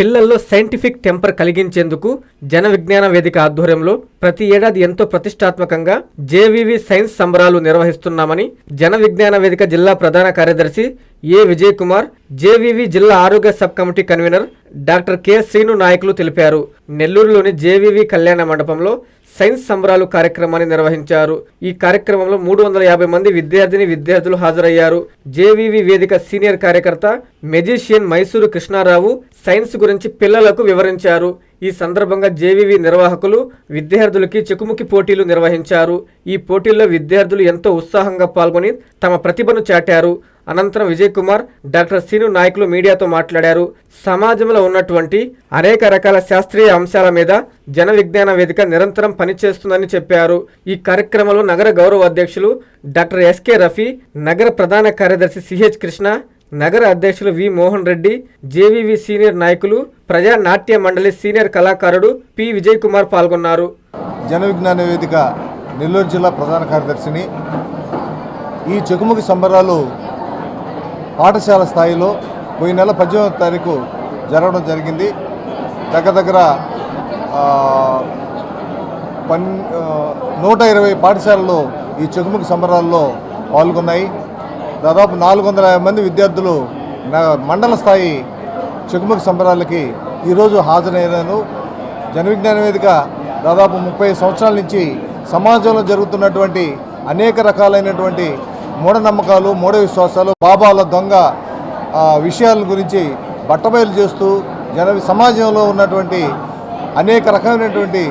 పిల్లల్లో scientific temper కలిగించేందుకు Jana Vignana వేదిక ఆధ్వర్యంలో ప్రతి ఏడాది ఎంతో ప్రతిష్టాత్మకంగా జేవివి సైన్స్ సంబరాలు నిర్వహిస్తున్నామని జన విజ్ఞాన వేదిక జిల్లా ప్రధాన కార్యదర్శి ఏ విజయ్ కుమార్ జేవివి జిల్లా ఆరోగ్య sub committee convener doctor K Srinu నాయకులు తెలిపారు. నెల్లూరులోని జేవివి కళ్యాణ మండపంలో సైన్స్ సంబరాలు కార్యక్రమాన్ని నిర్వహించారు. ఈ కార్యక్రమంలో మూడు వందల యాభై మంది విద్యార్థిని విద్యార్థులు హాజరయ్యారు. జేవివి వేదిక సీనియర్ కార్యకర్త మెజిషియన్ మైసూరు కృష్ణారావు సైన్స్ గురించి పిల్లలకు వివరించారు. ఈ సందర్భంగా జేవీవి నిర్వాహకులు విద్యార్థులకి చెకుముకి పోటీలు నిర్వహించారు. ఈ పోటీల్లో విద్యార్థులు ఎంతో ఉత్సాహంగా పాల్గొని తమ ప్రతిభను చాటారు. అనంతరం విజయ్ కుమార్ డాక్టర్ సీను నాయకులు మీడియాతో మాట్లాడారు. సమాజంలో ఉన్నటువంటి అనేక రకాల శాస్త్రీయ అంశాల మీద జన విజ్ఞాన వేదిక నిరంతరం పనిచేస్తుందని చెప్పారు. ఈ కార్యక్రమంలో నగర గౌరవ అధ్యక్షులు డాక్టర్ ఎస్కే రఫీ నగర ప్రధాన కార్యదర్శి సిహెచ్ కృష్ణ నగర అధ్యక్షులు V Mohan Reddy JVV senior నాయకులు ప్రజా నాట్య మండలి సీనియర్ కళాకారుడు పి విజయ్ కుమార్ పాల్గొన్నారు. జన విజ్ఞాన వేదిక నెల్లూరు జిల్లా ప్రధాన కార్యదర్శిని. ఈ చెకుముకి సంబరాలు పాఠశాల స్థాయిలో పోయిన నెల పద్దెనిమిది తారీఖు జరగడం జరిగింది. దగ్గర దగ్గర పన్ నూట ఇరవై పాఠశాలలు ఈ చెకుముకి సంబరాల్లో పాల్గొన్నాయి. దాదాపు నాలుగు వందల యాభై మంది విద్యార్థులు మండల స్థాయి చెక్కుముఖి సంబరాలకి ఈరోజు హాజరైనాను జనవిజ్ఞాన వేదిక దాదాపు ముప్పై సంవత్సరాల నుంచి సమాజంలో జరుగుతున్నటువంటి అనేక రకాలైనటువంటి మూఢనమ్మకాలు మూఢ విశ్వాసాలు బాబాల దొంగ విషయాల గురించి బట్టబయలు చేస్తూ జన సమాజంలో ఉన్నటువంటి అనేక రకమైనటువంటి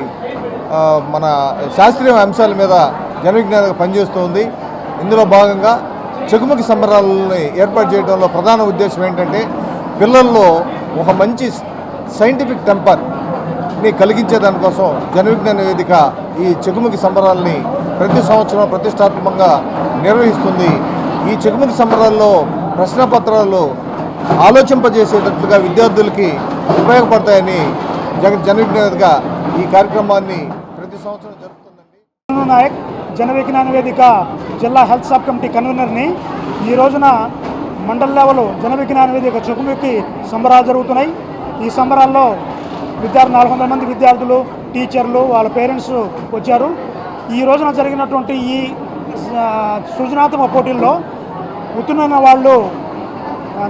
మన శాస్త్రీయ అంశాల మీద జన విజ్ఞానం పనిచేస్తూ ఉంది. ఇందులో భాగంగా చెకుముకి సంబరాలని ఏర్పాటు చేయడంలో ప్రధాన ఉద్దేశం ఏంటంటే పిల్లల్లో ఒక మంచి సైంటిఫిక్ టెంపర్ని కలిగించే దానికోసం వేదిక ఈ చెకుముకి సంబరాలని ప్రతి సంవత్సరం ప్రతిష్టాత్మకంగా నిర్వహిస్తుంది. ఈ చెకుముకి సంబరాల్లో ప్రశ్నపత్రాలు ఆలోచింపజేసేటట్లుగా విద్యార్థులకి ఉపయోగపడతాయని జగ జన వేదిక ఈ కార్యక్రమాన్ని ప్రతి సంవత్సరం జరుపుతుందండి. నాయక్ జన విజ్ఞాన వేదిక జిల్లా హెల్త్ సబ్ కమిటీ కన్వీనర్ని ఈ రోజున మండల లెవెల్ జన విజ్ఞాన వేదిక చుకుముకి సంబరాలు జరుగుతున్నాయి. ఈ సంబరాల్లో విద్యార్థి నాలుగు వందల మంది విద్యార్థులు టీచర్లు వాళ్ళ పేరెంట్స్ వచ్చారు. ఈ రోజున జరిగినటువంటి ఈ సృజనాత్మక పోటీల్లో ఉత్తీర్ణమైన వాళ్ళు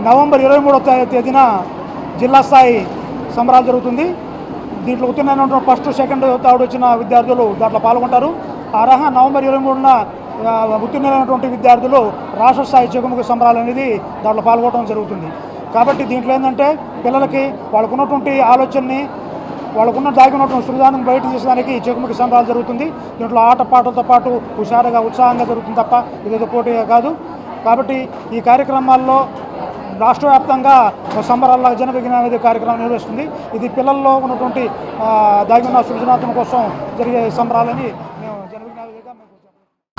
నవంబర్ ఇరవై మూడో తేదీన జిల్లా స్థాయి సంబరాలు జరుగుతుంది. దీంట్లో ఉత్తీర్ణమైనటువంటి ఫస్ట్ సెకండ్ థర్డ్ వచ్చిన విద్యార్థులు దాంట్లో పాల్గొంటారు. అర్హ నవంబర్ ఇరవై మూడున ఉత్తీర్ణులైనటువంటి విద్యార్థులు రాష్ట్ర స్థాయి చెగుముఖ సంబరాలు అనేది దాంట్లో పాల్గొనడం జరుగుతుంది. కాబట్టి దీంట్లో ఏంటంటే పిల్లలకి వాళ్ళకున్నటువంటి ఆలోచనని వాళ్ళకున్న దాగినటువంటి సృజానం బయట తీసేదానికి చెకుముఖి సంబరాలు జరుగుతుంది. దీంట్లో ఆట పాటలతో పాటు హుషారుగా ఉత్సాహంగా జరుగుతుంది తప్ప ఇదేదో పోటీగా కాదు. కాబట్టి ఈ కార్యక్రమాల్లో రాష్ట్ర వ్యాప్తంగా సంబరాల జన విజ్ఞాన కార్యక్రమం నిర్వహిస్తుంది. ఇది పిల్లల్లో ఉన్నటువంటి దాగిన ఉన్న సృజనాత్మక కోసం జరిగే సంబరాలని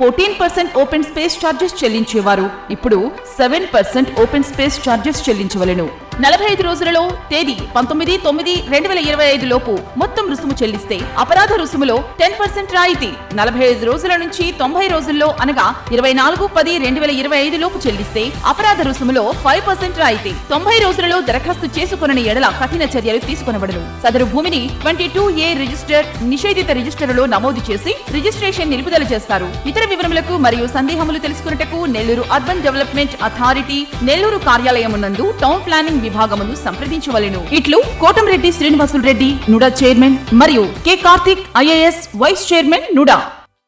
fourteen percent open space charges చెల్లించేవారు. ఇప్పుడు seven percent open space charges చెల్లించవలెను. నలభై ఐదు రోజులలో తేదీ పంతొమ్మిది తొమ్మిది రెండు వేల ఇరవై ఐదు లోపు మొత్తం రుసుము చెల్లిస్తే అపరాధ రుసుములో టెన్ పర్సెంట్ రాయితీ. నలభై ఐదు రోజుల నుంచి తొంభై రోజుల్లో అనగా ఇరవై నాలుగు పది రెండు వేల ఇరవై ఐదు లోపు చెల్లిస్తే అపరాధ రుసుములో ఫైవ్ పర్సెంట్ రాయితీ. తొంభై రోజులలో దరఖాస్తు చేసుకుని ఎడల కఠిన చర్యలు తీసుకొనబడను. సదరు భూమిని ట్వంటీ టూ ఏ రిజిస్టర్ నిషేధిత రిజిస్టర్లో నమోదు చేసి రిజిస్ట్రేషన్ నిలుపుదల చేస్తారు. ఇతర వివరములకు మరియు సందేహములు తెలుసుకున్నటకు Nellore urban development authority Nellore కార్యాలయం నందు టౌన్ ప్లానింగ్ విభాగమును సంప్రదించవలెను. ఇట్లు కోటంరెడ్డి శ్రీనివాసులు రెడ్డి నుడా చైర్మన్ మరియు K Karthik IAS vice chairman NUDA.